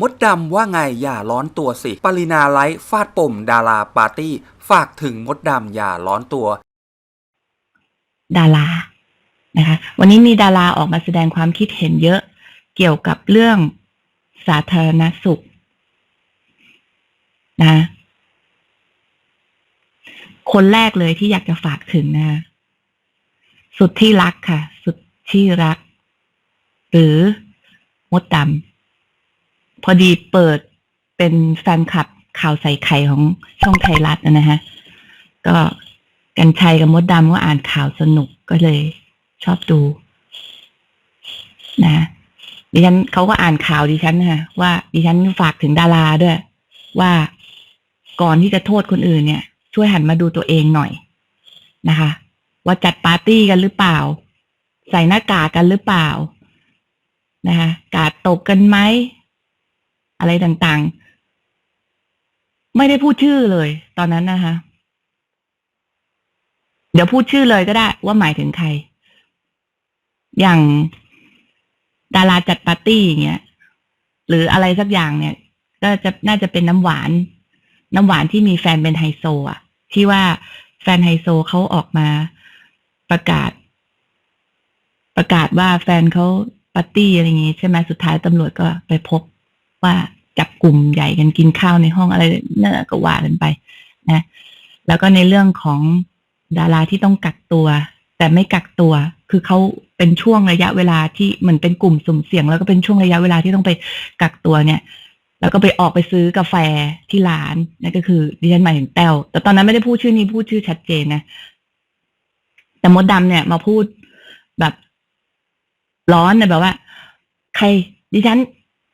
มดดำว่าไงอย่าร้อนตัวสิ ปรินาไลฟ์ฟาดปุ่มดาราปาร์ตี้ ฝากถึงมดดำอย่าร้อนตัว ดารานะคะ วันนี้มีดาราออกมาแสดงความคิดเห็นเยอะ เกี่ยวกับเรื่องสาธารณสุข นะ คนแรกเลยที่อยากจะฝากถึงนะ สุดที่รักค่ะ สุดที่รัก หรือมดดำ พอดีเปิดเป็นแฟนคลับข่าวใส่ไข่ของช่องไทยรัฐนะฮะ ก็กันชัยกับมดดำก็อ่านข่าวสนุกก็เลยชอบดู นะดิฉันเขาก็อ่านข่าวดิฉันนะว่าดิฉันฝากถึงดาราด้วย ว่าก่อนที่จะโทษคนอื่นเนี่ย ช่วยหันมาดูตัวเองหน่อยนะคะ ว่าจัดปาร์ตี้กันหรือเปล่า ใส่หน้ากากกันหรือเปล่านะคะกาดตกกันไหม อะไรต่างๆ ไม่ได้พูดชื่อเลย ตอนนั้นนะคะ เดี๋ยวพูดชื่อเลยก็ได้ ว่าหมายถึงใคร อย่างดาราจัดปาร์ตี้อย่างเงี้ย หรืออะไรสักอย่างเนี่ย ก็จะน่าจะเป็นน้ำหวาน น้ำหวานที่มีแฟนเป็นไฮโซ อะ ที่ว่าแฟนไฮโซเขาออกมาประกาศ ประกาศว่าแฟนเขาปาร์ตี้อะไรอย่างงี้ใช่ไหมสุดท้ายตำรวจก็ไปพบ ว่าจับกลุ่มใหญ่กันกินข้าวในห้องอะไรนั่นก็ว่ากันไปนะแล้วก็ในเรื่องของดาราที่ต้องกักตัว แต่ไม่กักตัว คือเขาเป็นช่วงระยะเวลาที่เหมือนเป็นกลุ่มสุ่มเสี่ยง แล้วก็เป็นช่วงระยะเวลาที่ต้องไปกักตัวเนี่ย แล้วก็ไปออกไปซื้อกาแฟที่ร้านนั่นก็คือดิฉันหมายถึงแต้วแต่ตอนนั้นไม่ได้พูดชื่อนี้พูดชื่อชัดเจนนะแต่มดดำเนี่ยมาพูดแบบร้อนนะแบบว่า ใครดิฉัน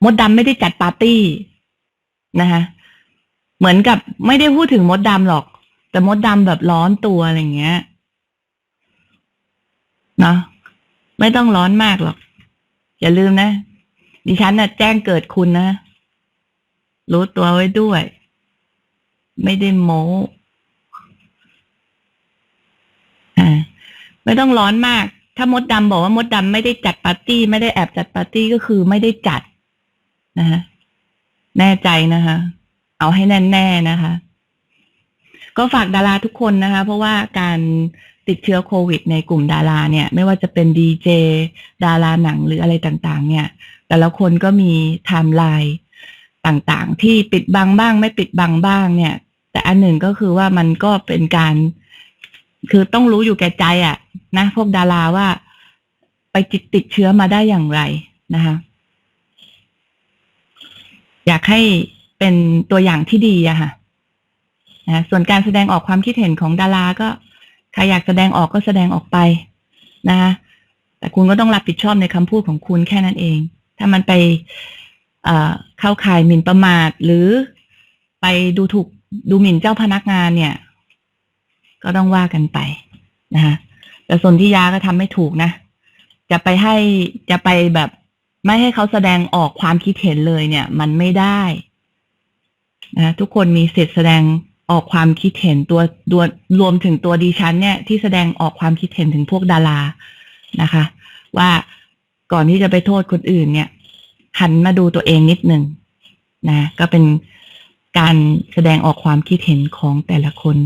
มดดำไม่ได้จัดปาร์ตี้นะคะเหมือนกับไม่ได้พูดถึงมดดำหรอก แต่มดดำแบบร้อนตัวอะไรเงี้ยเนาะไม่ต้องร้อนมากหรอก อย่าลืมนะ ดิฉันน่ะแจ้งเกิดคุณนะ รู้ตัวไว้ด้วย ไม่ได้โม้อ่าไม่ต้องร้อนมาก ถ้ามดดำบอกว่ามดดำไม่ได้จัดปาร์ตี้ ไม่ได้แอบจัดปาร์ตี้ก็คือไม่ได้จัด นะฮะแน่ใจนะคะ เอาให้แน่ๆนะคะ ก็ฝากดาราทุกคนนะคะ เพราะว่าการติดเชื้อโควิดในกลุ่มดาราเนี่ย ไม่ว่าจะเป็นดีเจดาราหนังหรืออะไรต่างๆ เนี่ย แต่ละคนก็มีไทม์ไลน์ต่างๆ ที่ปิดบังบ้าง ไม่ปิดบังบ้างเนี่ย แต่อันหนึ่งก็คือว่ามันก็เป็นการ คือต้องรู้อยู่แก่ใจอะนะพวกดาราว่าไปติดติดเชื้อมาได้อย่างไรนะคะ อยากให้เป็นตัวอย่างที่ดีอะค่ะนะส่วนการแสดงออกความคิดเห็นของดาราก็ใครอยากแสดงออกก็แสดงออกไปนะคะแต่คุณก็ต้องรับผิดชอบในคำพูดของคุณแค่นั้นเอง ถ้ามันไปเอ่อเข้าข่ายหมิ่นประมาท หรือไปดูถูกดูหมิ่นเจ้าพนักงานเนี่ย ก็ต้องว่ากันไปนะคะแต่ส่วนที่ยาก็ทำไม่ถูกนะ จะไปให้จะไปแบบ ไม่ให้เขาแสดงออกความคิดเห็นเลยเนี่ย มันไม่ได้นะทุกคนมีสิทธิ์แสดงออกความคิดเห็นตัวตัวรวมถึงตัวดิฉัน เนี่ยที่แสดงออกความคิดเห็นถึงพวกดารานะคะ ว่าก่อนที่จะไปโทษคนอื่น เนี่ย หันมาดูตัวเองนิดหนึ่งนะ ก็เป็นการแสดงออกความคิดเห็นของแต่ละคน